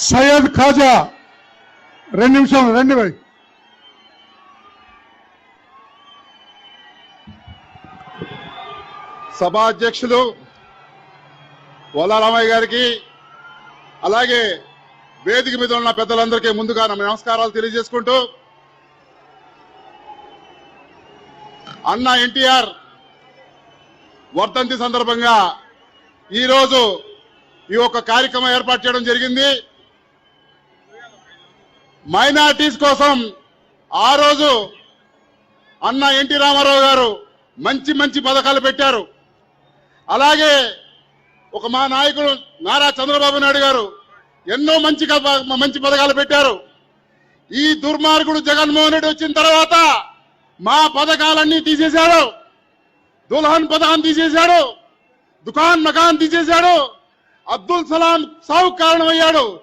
సయ్యద్ ఖాజా. రెండు నిమిషాలు రండి భాయ్ సభా అధ్యక్షులు వల్లారామయ్య గారికి అలాగే వేదిక మీద ఉన్న పెద్దలందరికీ ముందుగా నమస్కారాలు తెలియజేసుకుంటూ అన్న ఎన్టీఆర్ వర్ధంతి సందర్భంగా ఈరోజు ఈ యొక్క కార్యక్రమం ఏర్పాటు చేయడం జరిగింది. మైనార్టీస్ కోసం ఆ రోజు అన్న ఎన్టీ రామారావు గారు మంచి మంచి పథకాలు పెట్టారు. అలాగే ఒక మా నాయకుడు నారా చంద్రబాబు నాయుడు గారు ఎన్నో మంచి మంచి పథకాలు పెట్టారు. ఈ దుర్మార్గుడు జగన్మోహన్ రెడ్డి వచ్చిన తర్వాత మా పథకాలన్నీ తీసేశాడు. దుల్హన్ పథకం తీసేశాడు. దుకాన్ మకాన్ తీసేశాడు. అబ్దుల్ సలాం సావు కారణమయ్యాడు.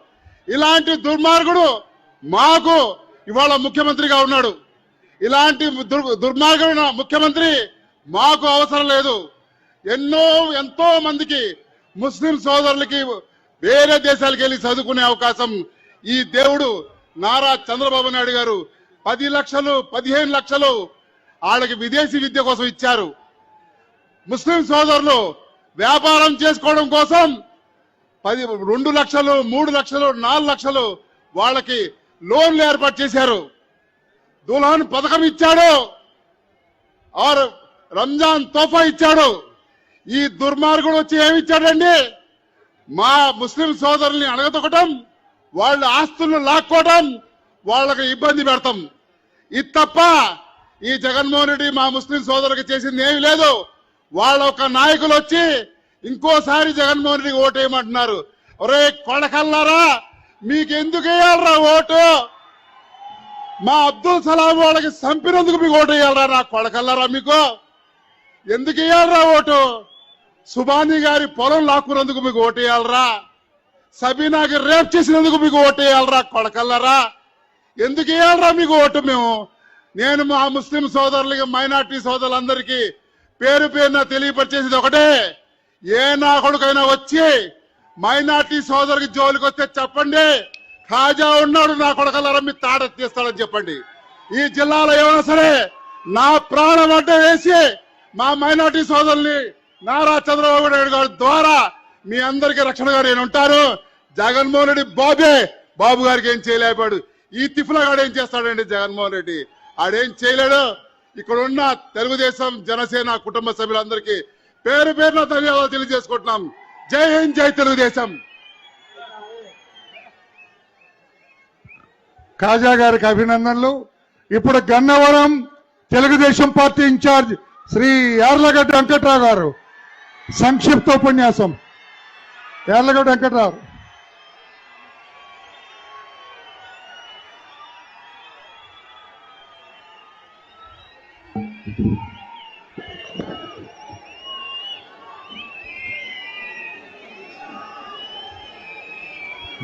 ఇలాంటి దుర్మార్గుడు మాకు ఇవాళ ముఖ్యమంత్రిగా ఉన్నాడు. ఇలాంటి దుర్- ముఖ్యమంత్రి మాకు అవసరం లేదు. ఎన్నో ఎంతో మందికి ముస్లిం సోదరులకి వేరే దేశాలకు వెళ్ళి చదువుకునే అవకాశం ఈ దేవుడు నారా చంద్రబాబు నాయుడు గారు పది లక్షలు పదిహేను లక్షలు వాళ్ళకి విదేశీ విద్య కోసం ఇచ్చారు. ముస్లిం సోదరులు వ్యాపారం చేసుకోవడం కోసం పది రెండు లక్షలు మూడు లక్షలు నాలుగు లక్షలు వాళ్ళకి లోన్లు ఏర్పాటు చేశారు. దులాన్ పథకం ఇచ్చాడు. ఆరు రంజాన్ తోఫా ఇచ్చాడు. ఈ దుర్మార్గుడు వచ్చి ఏమి ఇచ్చాడండి? మా ముస్లిం సోదరుల్ని అడగదొకటం వాళ్ళ ఆస్తులను లాక్కోవటం వాళ్ళకి ఇబ్బంది పెడతాం. ఇది తప్ప ఈ జగన్మోహన్ రెడ్డి మా ముస్లిం సోదరులకు చేసింది ఏమీ లేదు. వాళ్ళ ఒక నాయకులు వచ్చి ఇంకోసారి జగన్మోహన్ రెడ్డికి ఓటేయమంటున్నారు ఒరే కొడకల్లారా మీకెందుకు వేయాలరా ఓటు? మా అబ్దుల్ సలాం వాళ్ళకి చంపినందుకు మీకు ఓటు వేయాలరా నా కొడకల్లారా మీకు? ఎందుకు వేయాలరా ఓటు? సుబాని గారి పొలం లాక్కున్నందుకు మీకు ఓటు వేయాలరా సబీనాకి రేప్ చేసినందుకు మీకు ఓటు వేయాలరా కొడకల్లారా? ఎందుకు వేయాలరా మీకు ఓటు మేము? నేను మా ముస్లిం సోదరులకి మైనార్టీ సోదరులందరికీ పేరు పేరున తెలియపరిచేసేది ఒకటే. ఏ నా కొడుకైనా వచ్చి మైనార్టీ సోదరుకి జోలికి వస్తే చెప్పండి. ఖాజా ఉన్నాడు నా కొడకల్లారా మీ తాట తీస్తాడని చెప్పండి. ఈ జిల్లాలో ఏమైనా సరే నా ప్రాణం అడ్డ వేసి మా మైనార్టీ సోదరుల్ని నారా చంద్రబాబు నాయుడు గారి ద్వారా మీ అందరికీ రక్షణగా నేను ఉంటాను. జగన్మోహన్ రెడ్డి బాబే బాబు గారికి ఏం చేయలేపాడు ఈ తిఫ్లగాడు ఏం చేస్తాడండి జగన్మోహన్ రెడ్డి? ఆడేం చేయలేడు. ఇక్కడ ఉన్న తెలుగుదేశం జనసేన కుటుంబ సభ్యులందరికీ పేరు పేరున ధన్యవాదాలు తెలియజేసుకుంటున్నాం. జై హింద్ జై తెలుగుదేశం. కాజా గారికి అభినందనలు. ఇప్పుడు గన్నవరం తెలుగుదేశం పార్టీ ఇన్ఛార్జ్ శ్రీ యార్లగడ్డ వెంకట్రావు గారు. సంక్షిప్త ఉపన్యాసం. యార్లగడ్డ వెంకట్రావు.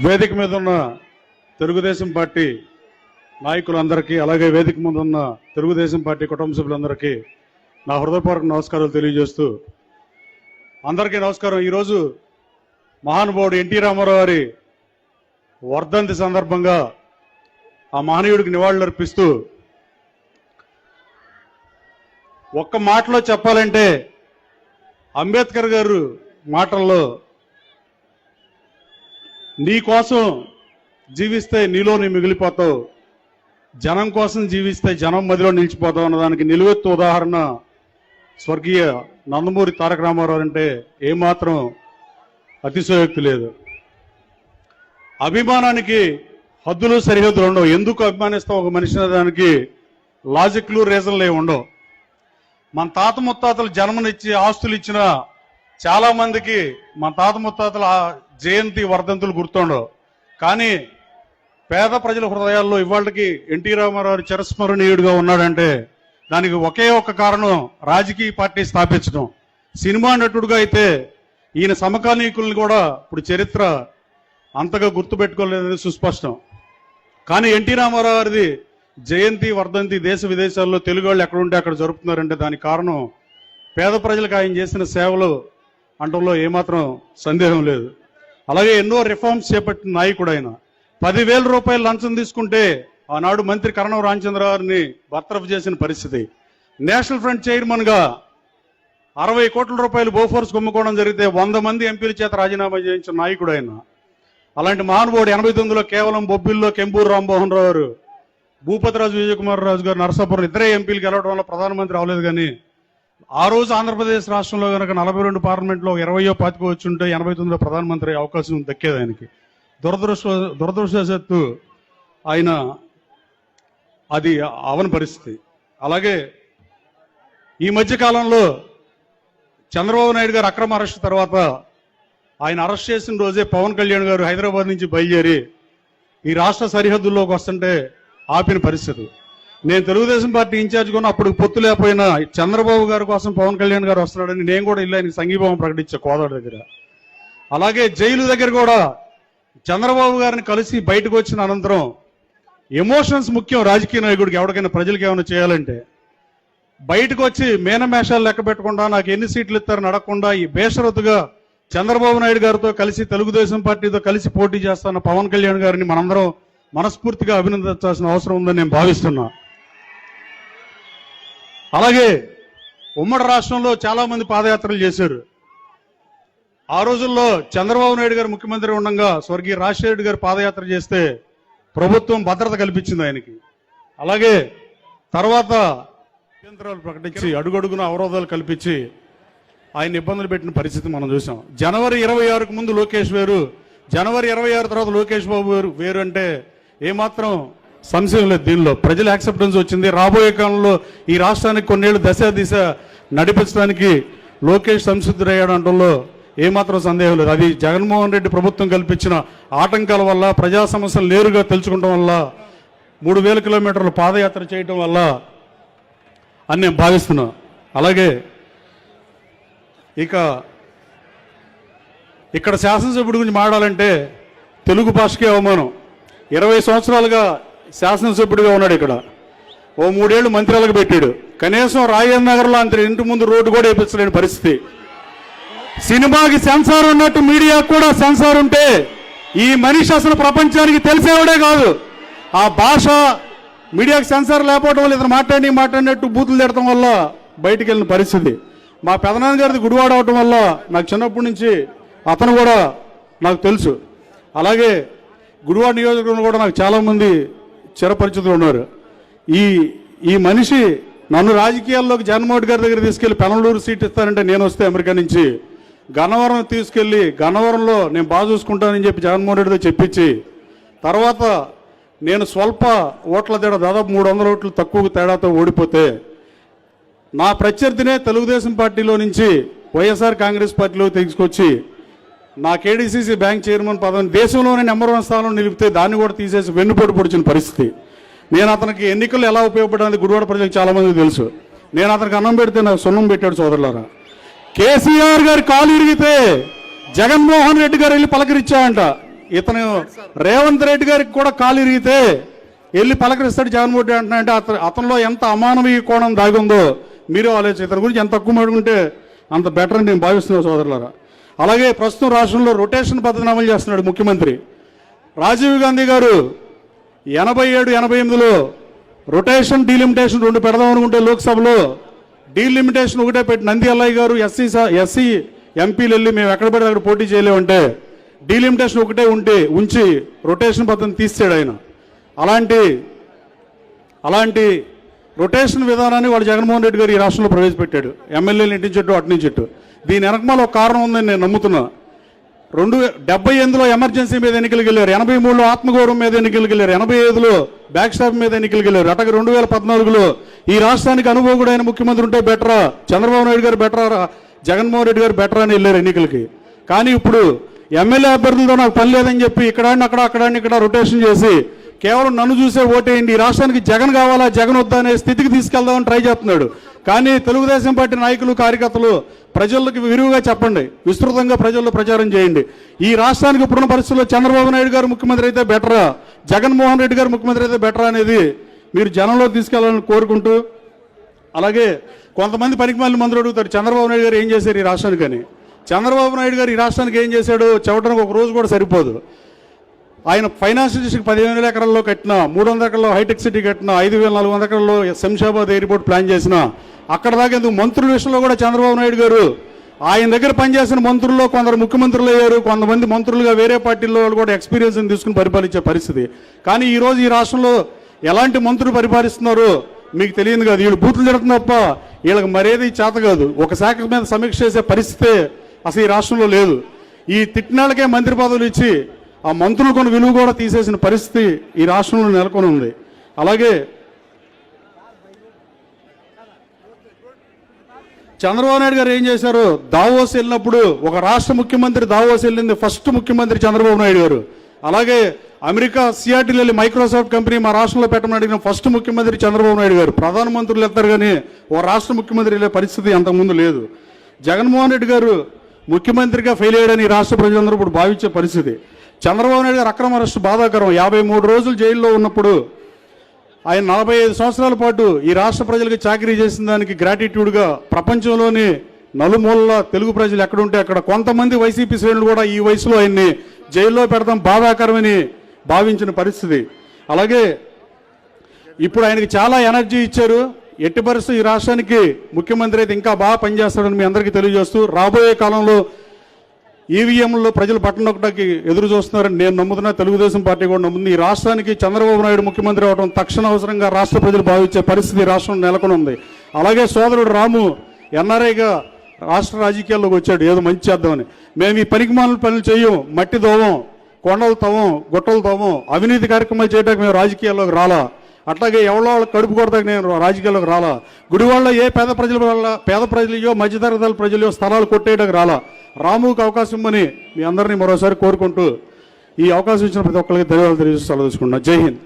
వేదిక మీద ఉన్న తెలుగుదేశం పార్టీ నాయకులందరికీ అలాగే వేదిక ముందు ఉన్న తెలుగుదేశం పార్టీ కుటుంబ సభ్యులందరికీ నా హృదయపూర్వక నమస్కారాలు తెలియజేస్తూ అందరికీ నమస్కారం. ఈరోజు మహానుభావుడు ఎన్టీ రామారావు గారి వర్ధంతి సందర్భంగా ఆ మహనీయుడికి నివాళులర్పిస్తూ ఒక్క మాటలో చెప్పాలంటే అంబేద్కర్ గారు మాటల్లో నీ కోసం జీవిస్తే నీలో నీ మిగిలిపోతావు. జనం కోసం జీవిస్తే జనం మదిలో నిలిచిపోతావు అన్నదానికి నిలువెత్తు ఉదాహరణ స్వర్గీయ నందమూరి తారక రామారావు అంటే ఏమాత్రం అతిశయోక్తి లేదు. అభిమానానికి హద్దులు సరిహద్దులు ఉండవు. ఎందుకు అభిమానిస్తాం ఒక మనిషి దానికి లాజిక్లు రీజన్లు ఏమి ఉండవు. మన తాత ముత్తాతలు జన్మనిచ్చి ఆస్తులు ఇచ్చిన చాలా మందికి మన తాత ముత్తాతలు జయంతి వర్ధంతులు గుర్తుండవు. కానీ పేద ప్రజల హృదయాల్లో ఇవాళకి ఎన్టీ రామారావు చిరస్మరణీయుడిగా ఉన్నాడంటే దానికి ఒకే ఒక కారణం రాజకీయ పార్టీ స్థాపించడం. సినిమా నటుడుగా అయితే ఈయన సమకాలీకుల్ని కూడా ఇప్పుడు చరిత్ర అంతగా గుర్తుపెట్టుకోలేదని సుస్పష్టం. కానీ ఎన్టీ రామారావు గారిది జయంతి వర్ధంతి దేశ విదేశాల్లో తెలుగు వాళ్ళు ఎక్కడుంటే అక్కడ జరుపుతున్నారంటే దానికి కారణం పేద ప్రజలకు ఆయన చేసిన సేవలు అంటంలో ఏమాత్రం సందేహం లేదు. అలాగే ఎన్నో రిఫార్మ్స్ చేపట్టిన నాయకుడు ఆయన. పదివేల రూపాయలు లంచం తీసుకుంటే ఆనాడు మంత్రి కరణం రామచంద్ర గారిని బర్తరఫ్ చేసిన పరిస్థితి. నేషనల్ ఫ్రంట్ చైర్మన్గా అరవై కోట్ల రూపాయలు బోఫోర్స్ కుమ్ముకోవడం జరిగితే వంద మంది ఎంపీల చేత రాజీనామా చేయించిన నాయకుడు ఆయన. అలాంటి మహానుభావుడు ఎనభై తొమ్మిదిలో కేవలం బొబ్బిల్లో కెంపూరు రామ్మోహన్ రావు గారు భూపతిరాజు విజయకుమార్ రాజు గారు నరసాపురం ఇద్దరే ఎంపీలు గెలవడం వల్ల ప్రధానమంత్రి అవలేదు కానీ ఆ రోజు ఆంధ్రప్రదేశ్ రాష్ట్రంలో కనుక నలభై రెండు పార్లమెంట్లో ఇరవయో పాతికో వచ్చి ఉంటే ఎనభై తొమ్మిదిలో ప్రధానమంత్రి అవకాశం దక్కేది ఆయనకి. దురదృష్ట దురదృష్టవశాత్తు ఆయన అది అవని పరిస్థితి. అలాగే ఈ మధ్య కాలంలో చంద్రబాబు నాయుడు గారు అక్రమ అరెస్ట్ తర్వాత ఆయన అరెస్ట్ చేసిన రోజే పవన్ కళ్యాణ్ గారు హైదరాబాద్ నుంచి బయలుదేరి ఈ రాష్ట్ర సరిహద్దుల్లోకి వస్తుంటే ఆపిన పరిస్థితి. నేను తెలుగుదేశం పార్టీ ఇన్ఛార్జ్ కూడా అప్పుడు పొత్తు లేకపోయినా చంద్రబాబు గారి కోసం పవన్ కళ్యాణ్ గారు వస్తున్నాడని నేను కూడా ఇల్లు ఆయన సంఘీభావం ప్రకటించా కోదాడు దగ్గర. అలాగే జైలు దగ్గర కూడా చంద్రబాబు గారిని కలిసి బయటకు వచ్చిన అనంతరం ఎమోషన్స్ ముఖ్యం రాజకీయ నాయకుడికి ఎవరికైనా ప్రజలకు ఏమైనా చేయాలంటే. బయటకు వచ్చి మేనమేషాలు లెక్క పెట్టకుండా నాకు ఎన్ని సీట్లు ఇస్తారు నడకుండా ఈ బేషరతుగా చంద్రబాబు నాయుడు గారితో కలిసి తెలుగుదేశం పార్టీతో కలిసి పోటీ చేస్తున్న పవన్ కళ్యాణ్ గారిని మనందరం మనస్ఫూర్తిగా అభినందించాల్సిన అవసరం ఉందని నేను భావిస్తున్నాను అలాగే ఉమ్మడి రాష్ట్రంలో చాలా మంది పాదయాత్రలు చేశారు. ఆ రోజుల్లో చంద్రబాబు నాయుడు గారు ముఖ్యమంత్రి ఉండగా స్వర్గీయ రాజశేఖర గారు పాదయాత్ర చేస్తే ప్రభుత్వం భద్రత కల్పించింది ఆయనకి. అలాగే తర్వాత కేంద్రాలు ప్రకటించి అడుగడుగున అవరోధాలు కల్పించి ఆయన ఇబ్బందులు పెట్టిన పరిస్థితి మనం చూసాం జనవరి ఇరవై ఆరుకు ముందు లోకేష్ వేరు జనవరి ఇరవై ఆరు తర్వాత లోకేష్ బాబు వేరు వేరు అంటే ఏమాత్రం సంశయం లేదు దీనిలో. ప్రజల యాక్సెప్టెన్స్ వచ్చింది. రాబోయే కాలంలో ఈ రాష్ట్రానికి కొన్నేళ్ళు దశ దిశ నడిపించడానికి లోకేష్ సంసిద్ధుడయ్యాడంటంలో ఏమాత్రం సందేహం లేదు. అది జగన్మోహన్ రెడ్డి ప్రభుత్వం కల్పించిన ఆటంకాల వల్ల ప్రజా సమస్యలు నేరుగా తెలుసుకోవడం వల్ల మూడు వేల కిలోమీటర్లు పాదయాత్ర చేయటం వల్ల అని నేను భావిస్తున్నా. అలాగే ఇక ఇక్కడ శాసనసభ్యుడి గురించి మాట్లాడాలంటే తెలుగు భాషకే అవమానం. ఇరవై సంవత్సరాలుగా శాసనసభ్యుడిగా ఉన్నాడు ఇక్కడ. ఓ మూడేళ్ళు మంత్రాలకు పెట్టాడు. కనీసం రాజేంద్ర నగర్లో అంత ఇంటి ముందు రోడ్డు కూడా వేయించలేని పరిస్థితి. సినిమాకి సెన్సార్ ఉన్నట్టు మీడియాకు కూడా సెన్సార్ ఉంటే ఈ మనిషి అసలు ప్రపంచానికి తెలిసేవాడే కాదు. ఆ భాష మీడియాకి సెన్సార్ లేకపోవడం వల్ల ఇతను మాట్లాడి మాట్లాడినట్టు బూతులు తిడటం వల్ల బయటికి వెళ్ళిన పరిస్థితి. మా పెదనాన్న గారిది గుడివాడ అవటం వల్ల నాకు చిన్నప్పటి నుంచి అతను కూడా నాకు తెలుసు. అలాగే గుడివాడ నియోజకవర్గంలో కూడా నాకు చాలామంది చిరపరిచితులు ఉన్నారు. ఈ ఈ మనిషి నన్ను రాజకీయాల్లోకి జగన్మోహన్ గారి దగ్గర తీసుకెళ్ళి పెనలూరు సీట్ ఇస్తానంటే నేను వస్తే అమెరికా నుంచి గన్నవరం తీసుకెళ్ళి గన్నవరంలో నేను బాగా చూసుకుంటానని చెప్పి జగన్మోహన్ రెడ్డితో చెప్పించి తర్వాత నేను స్వల్ప ఓట్ల తేడా దాదాపు మూడు వందల ఓట్లు తక్కువ తేడాతో ఓడిపోతే నా ప్రత్యర్థినే తెలుగుదేశం పార్టీలో నుంచి వైఎస్ఆర్ కాంగ్రెస్ పార్టీలో తీసుకొచ్చి నా కేడీసీసీ బ్యాంక్ చైర్మన్ పదవిని దేశంలోనే నెంబర్ వన్ స్థానంలో నిలిపితే దాన్ని కూడా తీసేసి వెన్నుపోటు పొడిచిన పరిస్థితి. నేను అతనికి ఎన్నికలు ఎలా ఉపయోగపడాలని గుడివాడ ప్రజలకు చాలామంది తెలుసు. నేను అతనికి అన్నం పెడితే నాకు సున్నం పెట్టాడు సోదరులారా. కేసీఆర్ గారి కాలు ఇరిగితే జగన్మోహన్ రెడ్డి గారు వెళ్ళి పలకరించాయంట ఇతను రేవంత్ రెడ్డి గారికి కూడా కాలు ఇరిగితే వెళ్ళి పలకరిస్తాడు జగన్మోహన్ రెడ్డి అంటున్నా అంటే అతను అతనిలో ఎంత అమానవీయ కోణం దాగి ఉందో మీరు ఆలోచించి ఇతని గురించి ఎంత తక్కువ మాడుకుంటే అంత బెటర్ అని నేను భావిస్తున్నాను సోదరులారా. అలాగే ప్రస్తుతం రాష్ట్రంలో రొటేషన్ పద్ధతిని అమలు చేస్తున్నాడు ముఖ్యమంత్రి. రాజీవ్ గాంధీ గారు ఎనభై ఏడు ఎనభై ఎనిమిదిలో రొటేషన్ డీలిమిటేషన్ రెండు పెడదాం అనుకుంటే లోక్సభలో డీలిమిటేషన్ ఒకటే పెట్టి నంది అల్లయ్య గారు ఎస్సీ ఎస్సీ ఎంపీలు వెళ్ళి మేము ఎక్కడ పడితే అక్కడ పోటీ చేయలేమంటే డీలిమిటేషన్ ఒకటే ఉంటే ఉంచి రొటేషన్ పద్ధతిని తీసాడు ఆయన. అలాంటి అలాంటి రొటేషన్ విధానాన్ని వాడు జగన్మోహన్ రెడ్డి గారు ఈ రాష్ట్రంలో ప్రవేశపెట్టాడు. ఎమ్మెల్యేలు ఇంటి చెట్టు అటు నుంచి చెట్టు దీని వెనకమాల ఒక కారణం ఉందని నేను నమ్ముతున్నా. రెండు డెబ్బై ఎనిమిదిలో ఎమర్జెన్సీ మీద ఎన్నికలకు వెళ్ళారు ఎనభై మూడులో ఆత్మగౌరవం మీద ఎన్నికలకు వెళ్ళారు ఎనభై ఐదులో బ్యాక్ స్టాప్ మీద ఎన్నికలకు వెళ్ళారు అటక రెండు వేల పద్నాలుగులో ఈ రాష్ట్రానికి అనుభవకుడైన ముఖ్యమంత్రి ఉంటే బెటరా చంద్రబాబు నాయుడు గారు బెటరా జగన్మోహన్ రెడ్డి గారు బెటరా అని వెళ్ళారు ఎన్నికలకి. కానీ ఇప్పుడు ఎమ్మెల్యే అభ్యర్థులతో నాకు పని లేదని చెప్పి ఇక్కడ అక్కడ అక్కడ ఇక్కడ రొటేషన్ చేసి కేవలం నన్ను చూసే ఓటేయండి. ఈ రాష్ట్రానికి జగన్ కావాలా జగన్ వద్దా అనే స్థితికి తీసుకెళ్దామని ట్రై చేస్తున్నాడు. కానీ తెలుగుదేశం పార్టీ నాయకులు కార్యకర్తలు ప్రజలకు విరివిగా చెప్పండి. విస్తృతంగా ప్రజల్లో ప్రచారం చేయండి. ఈ రాష్ట్రానికి ఇప్పుడున్న పరిస్థితుల్లో చంద్రబాబు నాయుడు గారు ముఖ్యమంత్రి అయితే బెటరా? జగన్మోహన్ రెడ్డి గారు ముఖ్యమంత్రి అయితే బెటరా అనేది మీరు జనంలో తీసుకెళ్ళాలని కోరుకుంటూ అలాగే కొంతమంది పనికిమాలిన మందులు అడుగుతారు చంద్రబాబు నాయుడు గారు ఏం చేశారు ఈ రాష్ట్రానికని చంద్రబాబు నాయుడు గారు ఈ రాష్ట్రానికి ఏం చేశాడు చెప్పడానికి ఒక రోజు కూడా సరిపోదు. ఆయన ఫైనాన్స్ డిస్ట్రిక్ట్ పదిహేను వేల ఎకరాల్లో కట్టిన మూడు వందల ఎకరాల్లో హైటెక్ సిటీ కట్టిన ఐదు వేల నాలుగు వందల ఎకరాల్లో శంషాబాద్ ఎయిర్పోర్ట్ ప్లాన్ చేసిన అక్కడ దాకా ఎందుకు మంత్రుల విషయంలో కూడా చంద్రబాబు నాయుడు గారు? ఆయన దగ్గర పనిచేసిన మంత్రుల్లో కొందరు ముఖ్యమంత్రులు అయ్యారు కొంతమంది మంత్రులుగా వేరే పార్టీల్లో వాళ్ళు కూడా ఎక్స్పీరియన్స్ తీసుకుని పరిపాలించే పరిస్థితి. కానీ ఈరోజు ఈ రాష్ట్రంలో ఎలాంటి మంత్రులు పరిపాలిస్తున్నారో మీకు తెలియదు కాదు వీళ్ళు బూతులు తిడుతుంది తప్ప వీళ్ళకి మరేది చేత కాదు. ఒక శాఖ మీద సమీక్ష చేసే పరిస్థితే అసలు ఈ రాష్ట్రంలో లేదు. ఈ తిట్టినాళ్ళకే మంత్రి పదవులు ఇచ్చి ఆ మంత్రులు కొన్ని విలువ కూడా తీసేసిన పరిస్థితి ఈ రాష్ట్రంలో నెలకొని ఉంది. అలాగే చంద్రబాబు నాయుడు గారు ఏం చేశారు? దావోస్ వెళ్ళినప్పుడు ఒక రాష్ట్ర ముఖ్యమంత్రి దావోస్ వెళ్ళింది ఫస్ట్ ముఖ్యమంత్రి చంద్రబాబు నాయుడు గారు. అలాగే అమెరికా సిఆర్టీలు వెళ్ళి మైక్రోసాఫ్ట్ కంపెనీ మా రాష్ట్రంలో పెట్టమని అడిగిన ఫస్ట్ ముఖ్యమంత్రి చంద్రబాబు నాయుడు గారు. ప్రధానమంత్రులు వెళ్తారు కానీ ఓ రాష్ట్ర ముఖ్యమంత్రి వెళ్ళే పరిస్థితి అంతకుముందు లేదు. జగన్మోహన్ రెడ్డి గారు ముఖ్యమంత్రిగా ఫెయిల్ అయ్యాడని ఈ రాష్ట్ర ప్రజలందరూ ఇప్పుడు భావించే పరిస్థితి. చంద్రబాబు నాయుడు గారు అక్రమ అరెస్టు బాధాకరం. యాభై మూడు రోజులు జైల్లో ఉన్నప్పుడు ఆయన నలభై ఐదు సంవత్సరాల పాటు ఈ రాష్ట్ర ప్రజలకు చాకరీ చేసిన దానికి గ్రాటిట్యూడ్గా ప్రపంచంలోని నలుమూలల తెలుగు ప్రజలు ఎక్కడుంటే అక్కడ కొంతమంది వైసీపీ శ్రేణులు కూడా ఈ వయసులో ఆయన్ని జైల్లో పెడతాం బాధాకరమని భావించిన పరిస్థితి. అలాగే ఇప్పుడు ఆయనకి చాలా ఎనర్జీ ఇచ్చారు. ఎట్టి పరిస్థితి ఈ రాష్ట్రానికి ముఖ్యమంత్రి అయితే ఇంకా బాగా పనిచేస్తాడని మీ అందరికీ తెలియజేస్తూ రాబోయే కాలంలో ఈవీఎంలో ప్రజలు బట్టన్ ఎదురు చూస్తున్నారని నేను నమ్ముతున్నా. తెలుగుదేశం పార్టీ కూడా నమ్ముతుంది. ఈ రాష్ట్రానికి చంద్రబాబు నాయుడు ముఖ్యమంత్రి అవడం తక్షణ అవసరంగా రాష్ట్ర ప్రజలు భావించే పరిస్థితి రాష్ట్రం నెలకొని ఉంది అలాగే సోదరుడు రాము ఎన్ఆర్ఐగా రాష్ట్ర రాజకీయాల్లోకి వచ్చాడు. ఏదో మంచి చేద్దామని. మేము ఈ పనికిమాలిన పనులు చేయం. మట్టి దోవం కొండలు తవ్వం గుట్టలు తవ్వం అవినీతి కార్యక్రమాలు చేయడానికి మేము రాజకీయాల్లోకి రాలా. అట్లాగే ఎవరో వాళ్ళు కడుపు కొడతాకి నేను రాజకీయాల్లోకి రాలా. గుడివాళ్ళలో ఏ పేద ప్రజల వల్ల పేద ప్రజలయో మధ్యతరగతి ప్రజలయో స్థలాలు కొట్టేయడానికి రాలా. రాముకి అవకాశం ఇమ్మని మీ అందరినీ మరోసారి కోరుకుంటూ ఈ అవకాశం ఇచ్చిన ప్రతి ఒక్కరికి ధన్యవాదాలు తెలియజేస్తూ తీసుకున్నా జై హింద్.